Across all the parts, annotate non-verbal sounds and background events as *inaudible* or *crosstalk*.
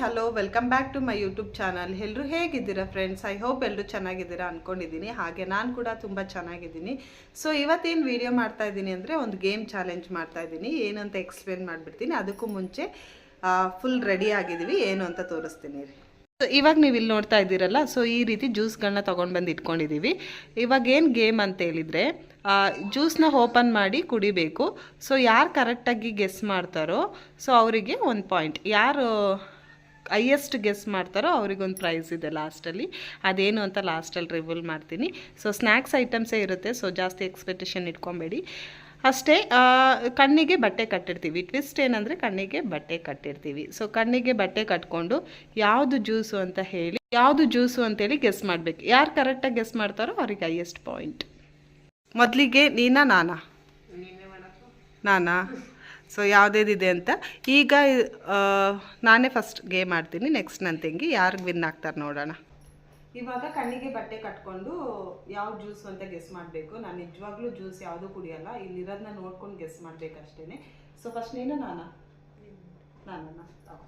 Hello welcome back to my YouTube channel ಎಲ್ಲರೂ ಹೇಗಿದ್ದೀರಾ friends I hope ಎಲ್ಲರೂ ಚೆನ್ನಾಗಿದ್ದೀರಾ ಅಂದ್ಕೊಂಡಿದ್ದೀನಿ ಹಾಗೆ ನಾನು ಕೂಡ ತುಂಬ ಚೆನ್ನಾಗಿದ್ದೀನಿ. ಸೊ ಇವತ್ತೇನು ವಿಡಿಯೋ ಮಾಡ್ತಾ ಇದ್ದೀನಿ ಅಂದರೆ ಒಂದು ಗೇಮ್ ಚಾಲೆಂಜ್ ಮಾಡ್ತಾ ಇದ್ದೀನಿ. ಏನು ಅಂತ ಎಕ್ಸ್ಪ್ಲೇನ್ ಮಾಡಿಬಿಡ್ತೀನಿ. ಅದಕ್ಕೂ ಮುಂಚೆ ಫುಲ್ ರೆಡಿ ಆಗಿದ್ದೀವಿ. ಏನು ಅಂತ ತೋರಿಸ್ತೀನಿ ಸೊ ಇವಾಗ ನೀವು ಇಲ್ಲಿ ನೋಡ್ತಾ ಇದ್ದೀರಲ್ಲ ಸೊ ಈ ರೀತಿ ಜ್ಯೂಸ್ಗಳನ್ನ ತೊಗೊಂಡು ಬಂದು ಇಟ್ಕೊಂಡಿದ್ದೀವಿ ಇವಾಗ ಏನು ಗೇಮ್ ಅಂತ ಹೇಳಿದರೆ ಜ್ಯೂಸ್ನ ಓಪನ್ ಮಾಡಿ ಕುಡಿಬೇಕು. ಸೊ ಯಾರು ಕರೆಕ್ಟಾಗಿ ಗೆಸ್ ಮಾಡ್ತಾರೋ ಸೊ ಅವರಿಗೆ ಒಂದು ಪಾಯಿಂಟ್ ಯಾರು ಹೈಯೆಸ್ಟ್ ಗೆಸ್ ಮಾಡ್ತಾರೋ ಅವ್ರಿಗೊಂದು ಪ್ರೈಸ್ ಇದೆ ಲಾಸ್ಟಲ್ಲಿ ಅದೇನು ಅಂತ ಲಾಸ್ಟಲ್ಲಿ ರಿವೀಲ್ ಮಾಡ್ತೀನಿ. ಸೊ ಸ್ನ್ಯಾಕ್ಸ್ ಐಟಮ್ಸೇ ಇರುತ್ತೆ. ಸೊ ಜಾಸ್ತಿ ಎಕ್ಸ್ಪೆಕ್ಟೇಷನ್ ಇಟ್ಕೊಬೇಡಿ. ಅಷ್ಟೇ ಕಣ್ಣಿಗೆ ಬಟ್ಟೆ ಕಟ್ಟಿರ್ತೀವಿ. ಟ್ವಿಸ್ಟ್ ಏನಂದರೆ ಕಣ್ಣಿಗೆ ಬಟ್ಟೆ ಕಟ್ಟಿರ್ತೀವಿ. ಸೊ ಕಣ್ಣಿಗೆ ಬಟ್ಟೆ ಕಟ್ಕೊಂಡು ಯಾವುದು ಜ್ಯೂಸು ಅಂತ ಹೇಳಿ ಯಾವುದು ಜ್ಯೂಸು ಅಂತೇಳಿ ಗೆಸ್ ಮಾಡಬೇಕು. ಯಾರು ಕರೆಕ್ಟಾಗಿ ಗೆಸ್ ಮಾಡ್ತಾರೋ ಅವ್ರಿಗೆ ಹೈಯೆಸ್ಟ್ ಪಾಯಿಂಟ್ ಮೊದಲಿಗೆ ನೀನಾ ನಾನಾ? ನಾನಾ? ಸೊ ಯಾವುದೇದಿದೆ ಅಂತ. ಈಗ ನಾನೇ ಫಸ್ಟ್ ಗೇಮ್ ಆಡ್ತೀನಿ. ನೆಕ್ಸ್ಟ್ ನನ್ನ ತಂಗಿ. ಯಾರಿಗೆ ವಿನ್ ಆಗ್ತಾರೆ ನೋಡೋಣ. ಇವಾಗ ಕಣ್ಣಿಗೆ ಬಟ್ಟೆ ಕಟ್ಕೊಂಡು ಯಾವ ಜ್ಯೂಸ್ ಅಂತ ಗೆಸ್ ಮಾಡಬೇಕು. ನಾನು ನಿಜವಾಗ್ಲೂ ಜ್ಯೂಸ್ ಯಾವುದು ಕುಡಿಯಲ್ಲ. ಇಲ್ಲಿರೋದನ್ನ ನೋಡ್ಕೊಂಡು ಗೆಸ್ ಮಾಡಬೇಕಷ್ಟೇ ಸೊ ಫಸ್ಟ್ ನೀನು ನಾನಾ? ನಾನಾ ತಗೋ.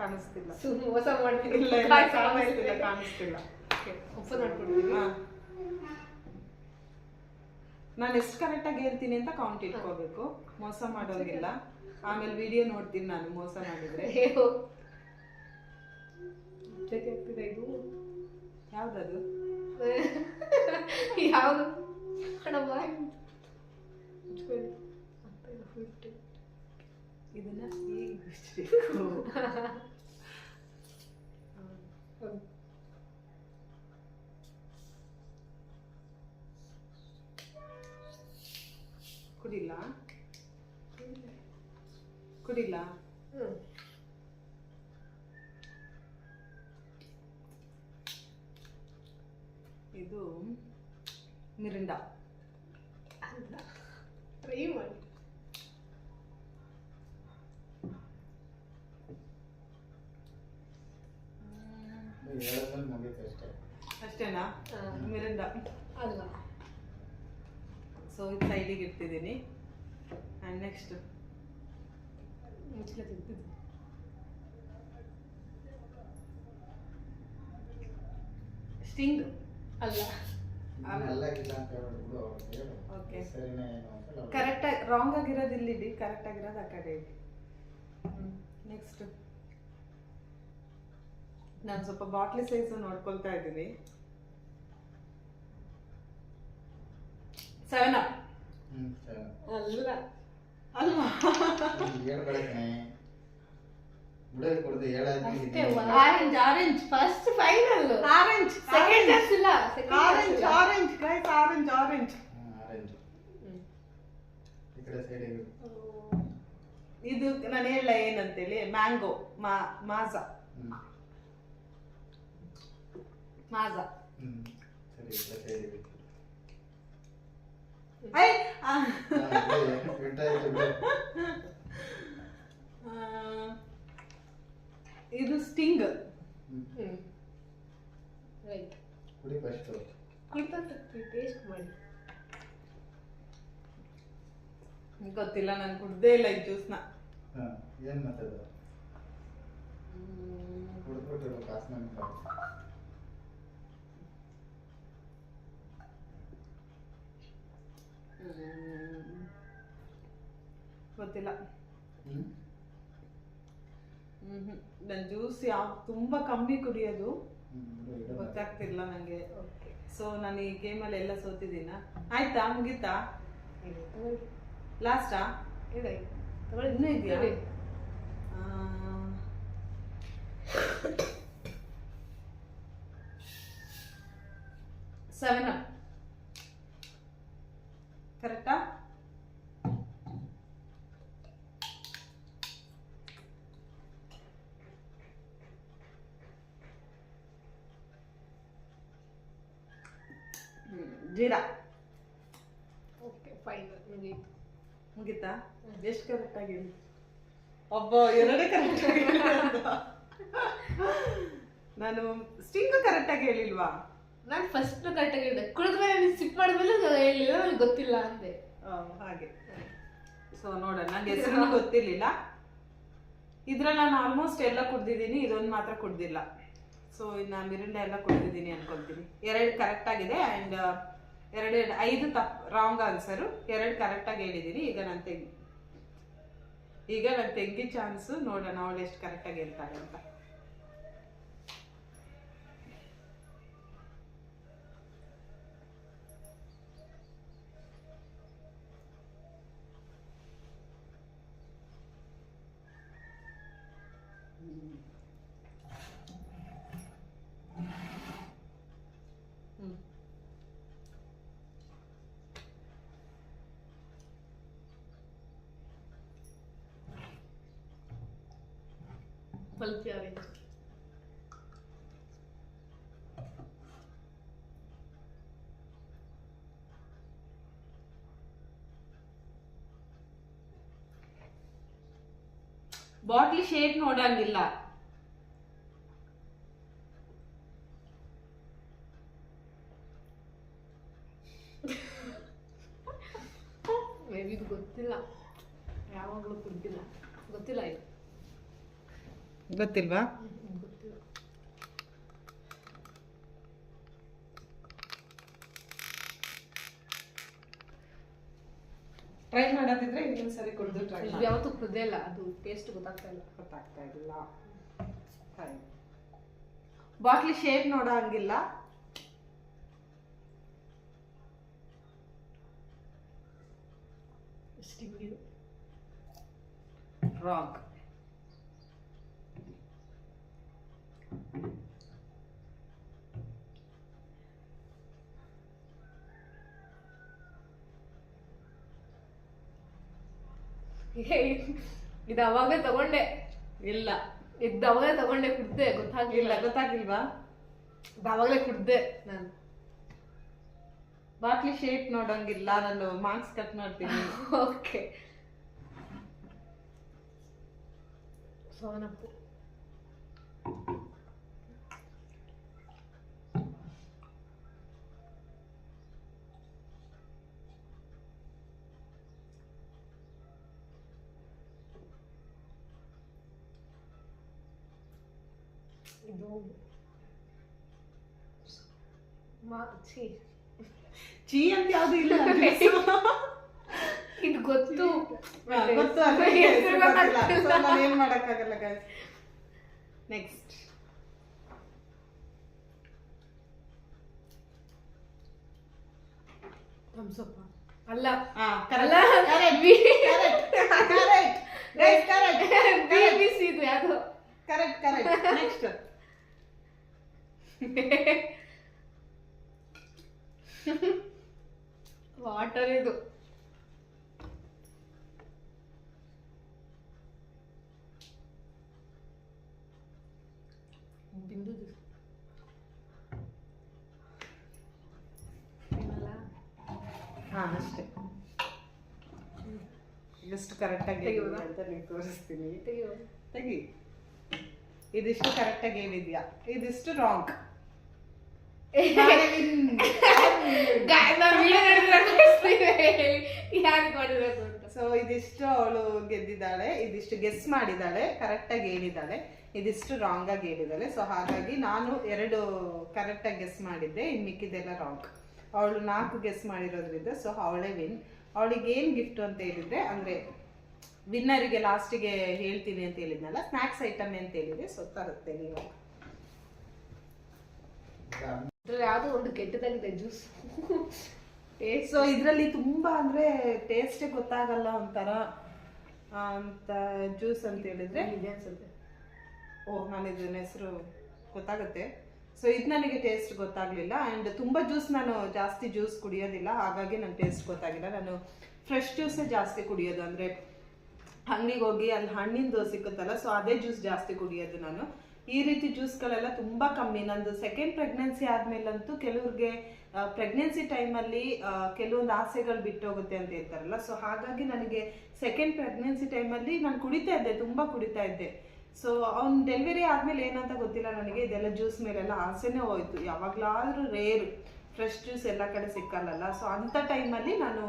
ಕಾಣಿಸ್ತಿಲ್ಲ. ಮೋಸ ಮಾಡ್ತಿರಲಿಲ್ಲ ಕಾಣಿಸ್ತಿಲ್ಲ ಕಾಣಿಸ್ತಿಲ್ಲ. ಓಪನ್ ಮಾಡ್ಕೊಡ್ತೀನಿ. ನಾನು ಎಷ್ಟು ಕರೆಕ್ಟಾಗಿ ಹೇಳ್ತೀನಿ ಅಂತ ಕೌಂಟ್ ಇಟ್ಕೋಬೇಕು. ಮೋಸ ಮಾಡೋಂಗಿಲ್ಲ. ಆಮೇಲೆ ವಿಡಿಯೋ ನೋಡ್ತೀನಿ ನಾನು ಮೋಸ ಮಾಡಿದ್ರೆ. ಇದು? ಯಾವ್ದದು? *laughs* ಯಾವುದು? ಇದನ್ನ ಹೀಗೆ *laughs* ಕುಡಿಲ್ಲ ಕುಡಿಲ್ಲ ಹ್ಮ್ ಇದು ಮಿರಿಂಡ ಅಲ್ಲ ಟ್ರೈ ಮಾಡಿ ಹೇಳೋದ್ರಲ್ಲಿ ಮುಗೀತು ಅಷ್ಟೇ ಅಷ್ಟೇನಾ ಹಾ. ಮಿರಿಂಡ ಅಲ್ಲ ಸೊ ಇದು ಸೈಡಿಗೆ ಇಟ್ಟಿದ್ದೀನಿ ಆ್ಯಂಡ್ ನೆಕ್ಸ್ಟ್ ಮುಚ್ಚಲ ತಿಂತಿದ್ದು. ಸ್ಟಿಂಗ್ ಅಲ್ಲ. ಓಕೆ ಸರಿನಾ ಏನು ಅಂತ ಕರೆಕ್ಟಾಗಿ ರಾಂಗ್ ಆಗಿರೋದು ಇಲ್ಲಿಡಿ ಕರೆಕ್ಟ್ ಆಗಿರೋದು ಆ ಕಡೆ ಇಡಿ. ನೆಕ್ಸ್ಟ್ ನಾನು ಸ್ವಲ್ಪ ಬಾಟ್ಲಿ ಸೈಜು ನೋಡ್ಕೊಳ್ತಾ ಇದ್ದೀನಿ ಸೆವೆನ್ ಅಪ್ ಹ್ಮ್ ಸರಿ ಅಲ್ಲ ಅಲ್ವಾ ಈಗ ಹೇಳ್ಬೇಡ ಕಣೆ ಬಿಡೋದು ಕೊಡದೆ ಅಷ್ಟೇ ಹೇಳಾದ್ಮೇಲೆ orange orange first final orange second chance ಇಲ್ಲ second orange orange guys orange orange orange ಈ ಕಡೆ ಸೈಡಿಗೆ ಇದು ನಾನು ಹೇಳ ಏನಂತೇಳಿ ಮ್ಯಾಂಗೋ ಮಾ ಮಾಜಾ ಹ್ಮ್ ಮಾಜಾ ಹ್ಮ್ ಸರಿ ಈ ಕಡೆ ಸೈಡಿಗೆ ಐ ಆ. ಬಿಟ್ಟಾಯ್ತು ಬಿಡು ಆ, ಇದು ಸ್ಟಿಂಗ್ ಹ್ಮ್ ಹ್ಮ್ ರೈಟ್ ಕುಡಿ ಫಸ್ಟು ಟೇಸ್ಟ್ ಮಾಡಿ ಗೊತ್ತಿಲ್ಲ ನಾನು ಕುಡ್ದೇ ಇಲ್ಲ ಈ ಜ್ಯೂಸ್ನ ಹಾಂ ಏನು ಮತ್ತದು ಕುಡ್ದ್ಬಿಟ್ಟಿರೋ ಕಾಸು ನಮ್ಗೆ ಗೊತ್ತಿಲ್ಲ. ಹ್ಮ್. ನನ್ನ ಜ್ಯೂಸ್ ಯಾವ ತುಂಬಾ ಕಮ್ಮಿ ಕುಡಿಯೋದು. ಗೊತ್ತಾಗ್ತಿಲ್ಲ ನನಗೆ ಓಕೆ ಸೊ ನಾನು ಈ ಗೇಮಲ್ಲಿ ಎಲ್ಲ ಸೋತಿದ್ದೀನ? ಆಯ್ತಾ ಮುಗೀತಾ? ಲಾಸ್ಟಾ ಇನ್ನೂ ಇದೆಯಾ. ಸೆವೆನ್ ಅಪ್ ಕರೆಕ್ಟಾ ಜೀರಾ. ಓಕೆ ಫೈನಲ್ ಮುಗೀತು. ಮುಗೀತಾ? ಎಷ್ಟು ಕರೆಕ್ಟಾಗಿ ಹೇಳಿ ಒಬ್ಬ ಎರಡೇ ಕರೆಕ್ಟ್ ನಾನು ಸ್ಟಿಂಗ್ ಕರೆಕ್ಟಾಗಿ ಹೇಳಿಲ್ವಾ? ನಾನು ಫಸ್ಟ್ ಕರೆಕ್ಟಾಗಿ ಹೇಳಿದೆ. ಕುಡಿದ್ಮೇಲೆ ಮೇಲೆ ಸಿಪ್ ಮಾಡಿದ್ಮೇಲೆ ಹೇಳಿಲ್ಲ ನನಗೆ ಗೊತ್ತಿಲ್ಲ ಅಂದೆ. ಹಾಗೆ. ಸೊ ನೋಡೋಣ. ನಂಗೆ ಹೆಸರು ಗೊತ್ತಿರಲಿಲ್ಲ. ಇದ್ರಲ್ಲಿ ನಾನು ಆಲ್ಮೋಸ್ಟ್ ಎಲ್ಲ ಕುಡ್ದಿದ್ದೀನಿ ಇದೊಂದು ಮಾತ್ರ ಕುಡ್ದಿಲ್ಲ. ಸೊ ಇನ್ನು ಮಿರಿಂಡ ಎಲ್ಲ ಕುಡ್ದಿದ್ದೀನಿ ಅನ್ಕೊಂತೀನಿ. ಎರಡು ಕರೆಕ್ಟ್ ಆಗಿದೆ ಆ್ಯಂಡ್ ಎರಡು ಐದು ತಪ್ ರಾಂಗ್ ಆನ್ಸರು ಎರಡು ಕರೆಕ್ಟಾಗಿ ಹೇಳಿದ್ದೀನಿ ಈಗ ನಾನು ತೆಂಗಿ ಈಗ ನಾನು ತೆಂಗಿ ಚಾನ್ಸು ನೋಡೋಣ ಅವಳು ಎಷ್ಟು ಕರೆಕ್ಟಾಗಿ ಹೇಳ್ತಾಳೆ ಅಂತ. ಆರೆಂಜ್ ಬಾಟ್ಲಿ ಶೇಪ್ ನೋಡಂಗಿಲ್ಲ ಮೇ ಬಿ ಇದು ಗೊತ್ತಿಲ್ಲ ಯಾವಾಗಲೂ ಕುಡ್ದಿಲ್ಲ ಗೊತ್ತಿಲ್ಲ ಇದು ಗೊತ್ತಿಲ್ವಾ ಟ್ರೈ ಮಾಡೋದಿದ್ರೆ ಇನ್ನೊಂದು ಸರಿ ಕುಡಿದು ಟ್ರೈ ಮಾಡಿ. ಯಾವತ್ತೂ ಕುಡ್ದೇ ಇಲ್ಲ ಅದು ಟೇಸ್ಟ್ ಗೊತ್ತಾಗ್ತಾ ಇಲ್ಲ. ಗೊತ್ತಾಗ್ತಾ ಇಲ್ಲ. ಬಾಟ್ಲಿ ಶೇಪ್ ನೋಡೋ ಹಂಗಿಲ್ಲ. ರಾಕ್ ರಾಂಗ್ *laughs* ಇದು ಅವಾಗ ತಗೊಂಡೆ. ಇಲ್ಲ. ಇದ್ದ ಅವಾಗಲೇ ತಗೊಂಡೆ ಕುಡ್ದೆ ಇಲ್ಲ ಗೊತ್ತಾಗಿಲ್ಲ ಗೊತ್ತಾಗಿಲ್ವಾ ಅವಾಗಲೇ ಕುಡ್ದೆ ನಾನು. ಬಾಟ್ಲಿ ಶೇಪ್ ನೋಡಂಗಿಲ್ಲ ನಾನು ಮಾರ್ಕ್ಸ್ ಕಟ್ ಮಾಡ್ತೀನಿ. *laughs* ಓಕೆ ಸೋನಪ್ಪು. ಇದು ಛೀ. ಚೀ ಅಂತ ಯಾವ್ದು ಇಲ್ಲ *laughs* ಇದು ಗೊತ್ತು. ಗೊತ್ತು *laughs* ಏನ್ ಮಾಡಕ್ಕಾಗಲ್ಲ ನೆಕ್ಸ್ಟ್ ಥಮ್ಸಪ್ಪ ಅಲ್ಲ. ಹಾ ಅಲ್ಲ. Correct B- correct guys correct B B C ಇದು ಯಾವುದು? ಕರೆಕ್ಟ್ ಕರೆಕ್ಟ್ ನೆಕ್ಸ್ಟ್ ವಾಟರ್ ಇದು ಬಿಂದು ಏನಲ್ಲ ಹಾ ಅಷ್ಟೇ ಎಷ್ಟು ಕರೆಕ್ಟಾಗಿ ತೆಗಿಬೋದಾ? ಅಂತ ನೀವು ತೋರಿಸ್ತೀನಿ ತೆಗಿಯೋ ತೆಗಿ ಇದಿಷ್ಟು ಕರೆಕ್ಟಾಗಿ ಹೇಳಿದ್ಯಾ? ಇದಿಷ್ಟು *laughs* ರಾಂಗ್ ಸೊ *laughs* ಇದಿಷ್ಟು ಅವಳು ಗೆದ್ದಿದ್ದಾಳೆ ಇದಿಷ್ಟು ಗೆಸ್ ಮಾಡಿದ್ದಾಳೆ ಕರೆಕ್ಟಾಗಿ ಹೇಳಿದ್ದಾಳೆ ಇದಿಷ್ಟು ರಾಂಗ್ ಆಗಿ ಹೇಳಿದ್ದಾಳೆ. ಸೊ ಹಾಗಾಗಿ ನಾನು ಎರಡು ಕರೆಕ್ಟಾಗಿ ಗೆಸ್ ಮಾಡಿದ್ದೆ ಇನ್ನು ಮಿಕ್ಕಿದೆಲ್ಲ ರಾಂಗ್ ಅವಳು ನಾಲ್ಕು ಗೆಸ್ ಮಾಡಿರೋದ್ರಿಂದ ಸೊ ಅವಳೇ ವಿನ್ ಅವಳಿಗೆ ಏನು ಗಿಫ್ಟ್ ಅಂತ ಹೇಳಿದ್ರೆ ಅಂದರೆ ವಿನ್ನರಿಗೆ ಲಾಸ್ಟಿಗೆ ಹೇಳ್ತೀನಿ ಅಂತ ಹೇಳಿದ್ನಲ್ಲ ಸ್ನಾಕ್ಸ್ ಐಟಮ್ ಅಂತ ಹೇಳಿದೆ ಸೊ ತರುತ್ತೆ ನೀವು. ಯಾವ್ದೋ ಒಂದು ಕೆಟ್ಟದಾಗಿದೆ ಜ್ಯೂಸ್ ಸೊ ಇದರಲ್ಲಿ ತುಂಬಾ ಅಂದ್ರೆ ಟೇಸ್ಟೇ ಗೊತ್ತಾಗಲ್ಲ ಒಂಥರ ಅಂತ ಜ್ಯೂಸ್ ಅಂತ ಹೇಳಿದ್ರೆ? ಇದೆ ಅನ್ಸುತ್ತೆ. ಓ ನಾನು ಇದನ್ನ ಹೆಸರು ಗೊತ್ತಾಗುತ್ತೆ. ಸೊ ಇದು ನನಗೆ ಟೇಸ್ಟ್ ಗೊತ್ತಾಗ್ಲಿಲ್ಲ. ಆ್ಯಂಡ್ ತುಂಬ ಜ್ಯೂಸ್ ನಾನು ಜಾಸ್ತಿ ಜ್ಯೂಸ್ ಕುಡಿಯೋದಿಲ್ಲ. ಹಾಗಾಗಿ ನನ್ನ ಟೇಸ್ಟ್ ಗೊತ್ತಾಗಿಲ್ಲ. ನಾನು ಫ್ರೆಶ್ ಜ್ಯೂಸೇ ಜಾಸ್ತಿ ಕುಡಿಯೋದು. ಅಂದರೆ ಅಂಗಡಿಗೆ ಹೋಗಿ ಅಲ್ಲಿ ಹಣ್ಣಿಂದು ಸಿಕ್ಕುತ್ತಲ್ಲ ಸೊ ಅದೇ ಜ್ಯೂಸ್ ಜಾಸ್ತಿ ಕುಡಿಯೋದು ನಾನು. ಈ ರೀತಿ ಜ್ಯೂಸ್ಗಳೆಲ್ಲ ತುಂಬ ಕಮ್ಮಿ. ನಂದು ಸೆಕೆಂಡ್ ಪ್ರೆಗ್ನೆನ್ಸಿ ಆದಮೇಲಂತೂ ಕೆಲವ್ರಿಗೆ ಪ್ರೆಗ್ನೆನ್ಸಿ ಟೈಮಲ್ಲಿ ಕೆಲವೊಂದು ಆಸೆಗಳು ಬಿಟ್ಟೋಗುತ್ತೆ ಅಂತ ಹೇಳ್ತಾರಲ್ಲ ಸೊ ಹಾಗಾಗಿ ನನಗೆ ಸೆಕೆಂಡ್ ಪ್ರೆಗ್ನೆನ್ಸಿ ಟೈಮಲ್ಲಿ ನಾನು ಕುಡಿತಾ ಇದ್ದೆ, ತುಂಬ ಕುಡಿತಾ ಇದ್ದೆ. ಸೊ ಅವ್ನು ಡೆಲಿವರಿ ಆದಮೇಲೆ ಏನಂತ ಗೊತ್ತಿಲ್ಲ ನನಗೆ, ಇದೆಲ್ಲ ಜ್ಯೂಸ್ ಮೇಲೆಲ್ಲ ಆಸೆನೇ ಹೋಯ್ತು. ಯಾವಾಗಲಾದರೂ ರೇರು ಫ್ರೆಶ್ ಜ್ಯೂಸ್ ಎಲ್ಲ ಕಡೆ ಸಿಕ್ಕಲ್ಲಲ್ಲ ಸೊ ಅಂಥ ಟೈಮಲ್ಲಿ ನಾನು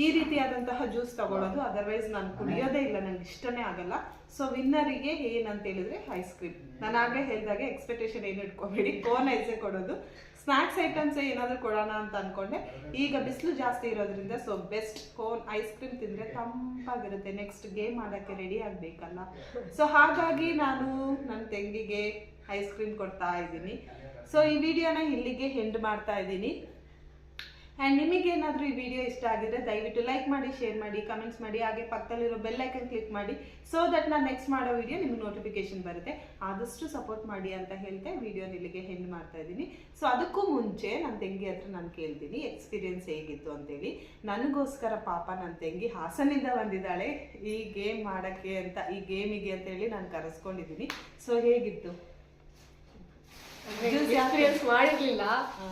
ಈ ರೀತಿಯಾದಂತಹ ಜ್ಯೂಸ್ ತಗೊಳ್ಳೋದು ಅದರ್ವೈಸ್ ನಾನು ಕುಡಿಯೋದೇ ಇಲ್ಲ, ನಂಗೆ ಇಷ್ಟನೇ ಆಗಲ್ಲ. ಸೊ ವಿನ್ನರಿಗೆ ಏನಂತ ಹೇಳಿದ್ರೆ ಐಸ್ ಕ್ರೀಮ್ ನಾನು ಆಗಲೇ ಹೇಳಿದಾಗೆ ಎಕ್ಸ್ಪೆಕ್ಟೇಷನ್ ಏನು ಇಟ್ಕೋಬೇಡಿ. ಕೋನ್ ಐಸೇ ಕೊಡೋದು. ಸ್ನ್ಯಾಕ್ಸ್ ಐಟಮ್ಸ್ ಏನಾದರೂ ಕೊಡೋಣ ಅಂತ ಅನ್ಕೊಂಡೆ. ಈಗ ಬಿಸಿಲು ಜಾಸ್ತಿ ಇರೋದ್ರಿಂದ so best cone ice cream ತಿಂದರೆ ತಂಪಾಗಿರುತ್ತೆ. ನೆಕ್ಸ್ಟ್ ಗೇಮ್ ಆಡೋಕ್ಕೆ ರೆಡಿ ಆಗಬೇಕಲ್ಲ. ಸೊ ಹಾಗಾಗಿ ನಾನು ನನ್ನ ತಂಗಿಗೆ ಐಸ್ ಕ್ರೀಮ್ ಕೊಡ್ತಾ ಇದ್ದೀನಿ. ಸೊ ಈ ವಿಡಿಯೋನ ಇಲ್ಲಿಗೆ ಹೆಂಡ್ ಮಾಡ್ತಾ ಇದ್ದೀನಿ. ಆ್ಯಂಡ್ ನಿಮಗೇನಾದರೂ ಈ ವಿಡಿಯೋ ಇಷ್ಟ ಆಗಿದ್ರೆ ದಯವಿಟ್ಟು ಲೈಕ್ ಮಾಡಿ ಶೇರ್ ಮಾಡಿ ಕಮೆಂಟ್ಸ್ ಮಾಡಿ, ಹಾಗೆ ಪಕ್ಕದಲ್ಲಿರೋ ಬೆಲ್ ಐಕನ್ ಕ್ಲಿಕ್ ಮಾಡಿ ಸೊ ದಟ್ ನಾನು ನೆಕ್ಸ್ಟ್ ಮಾಡೋ ವಿಡಿಯೋ ನಿಮ್ಗೆ ನೋಟಿಫಿಕೇಶನ್ ಬರುತ್ತೆ. ಆದಷ್ಟು ಸಪೋರ್ಟ್ ಮಾಡಿ ಅಂತ ಹೇಳ್ತೆ ವಿಡಿಯೋನ ಇಲ್ಲಿಗೆ ಹೆಂಡ್ ಮಾಡ್ತಾ ಇದ್ದೀನಿ. ಸೊ ಅದಕ್ಕೂ ಮುಂಚೆ ನನ್ನ ತಂಗಿ ಹತ್ರ ನಾನು ಕೇಳ್ತೀನಿ ಎಕ್ಸ್ಪೀರಿಯನ್ಸ್ ಹೇಗಿತ್ತು ಅಂತೇಳಿ. ನನಗೋಸ್ಕರ ಪಾಪ ನನ್ನ ತಂಗಿ ಹಾಸನಿಂದ ಬಂದಿದ್ದಾಳೆ, ಈ ಗೇಮ್ ಮಾಡೋಕ್ಕೆ ಅಂತ, ಈ ಗೇಮಿಗೆ ಅಂತೇಳಿ ನಾನು ಕರೆಸ್ಕೊಂಡಿದ್ದೀನಿ. ಸೊ ಹೇಗಿತ್ತು? ಎಕ್ಸ್ಪೀರಿಯನ್ಸ್ ಮಾಡಿರ್ಲಿಲ್ಲ.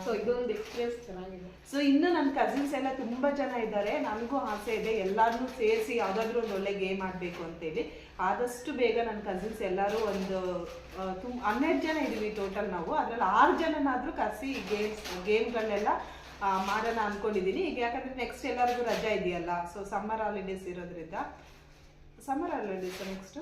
ಸೊ ಇದೊಂದು ಎಕ್ಸ್ಪೀರಿಯನ್ಸ್ ಚೆನ್ನಾಗಿದೆ. ಸೊ ಇನ್ನು ನನ್ನ ಕಸಿನ್ಸ್ ಎಲ್ಲ ತುಂಬಾ ಜನ ಇದ್ದಾರೆ. ನನಗೂ ಆಸೆ ಇದೆ. ಎಲ್ಲರನ್ನೂ ಸೇರಿಸಿ ಯಾವುದಾದ್ರೂ ಒಂದು ಒಳ್ಳೆ ಗೇಮ್ ಆಡಬೇಕು ಅಂತೇಳಿ. ಆದಷ್ಟು ಬೇಗ ನನ್ನ ಕಸಿನ್ಸ್ ಎಲ್ಲರೂ ಒಂದು ತುಂಬ ಹನ್ನೆರಡು ಜನ ಇದ್ದೀವಿ ಟೋಟಲ್ ನಾವು. ಅದ್ರಲ್ಲಿ ಆರು ಜನನಾದ್ರೂ ಕಸಿ ಗೇಮ್ಸ್ ಗೇಮ್ಗಳನ್ನೆಲ್ಲ ಮಾಡೋಣ ಅನ್ಕೊಂಡಿದ್ದೀನಿ ಈಗ ಯಾಕಂದ್ರೆ ನೆಕ್ಸ್ಟ್ ಎಲ್ಲರಿಗೂ ರಜಾ ಇದೆಯಲ್ಲ. ಸೊ ಸಮ್ಮರ್ ಹಾಲಿಡೇಸ್ ಇರೋದ್ರಿಂದ. ಸಮ್ಮರ್ ಹಾಲಿಡೇಸ್ ನೆಕ್ಸ್ಟ್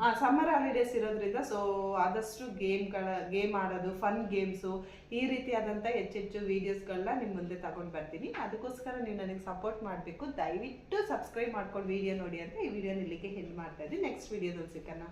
ಹಾಂ ಸಮ್ಮರ್ ಹಾಲಿಡೇಸ್ ಇರೋದ್ರಿಂದ ಸೊ ಆದಷ್ಟು ಗೇಮ್ಗಳ ಗೇಮ್ ಆಡೋದು ಫನ್ ಗೇಮ್ಸು ಈ ರೀತಿಯಾದಂಥ ಹೆಚ್ಚೆಚ್ಚು ವೀಡಿಯೋಸ್ಗಳನ್ನ ನಿಮ್ಮ ಮುಂದೆ ತಗೊಂಡು ಬರ್ತೀನಿ. ಅದಕ್ಕೋಸ್ಕರ ನೀವು ನನಗೆ ಸಪೋರ್ಟ್ ಮಾಡಬೇಕು. ದಯವಿಟ್ಟು ಸಬ್ಸ್ಕ್ರೈಬ್ ಮಾಡ್ಕೊಂಡು ವಿಡಿಯೋ ನೋಡಿ ಅಂತ ಈ ವಿಡಿಯೋನ ಇಲ್ಲಿಗೆ ಹೆಲ್ಪ್ ಮಾಡ್ತಾ ಇದ್ದೀನಿ. ನೆಕ್ಸ್ಟ್ ವಿಡಿಯೋದಲ್ಲಿ ಸಿಕ್ಕಣ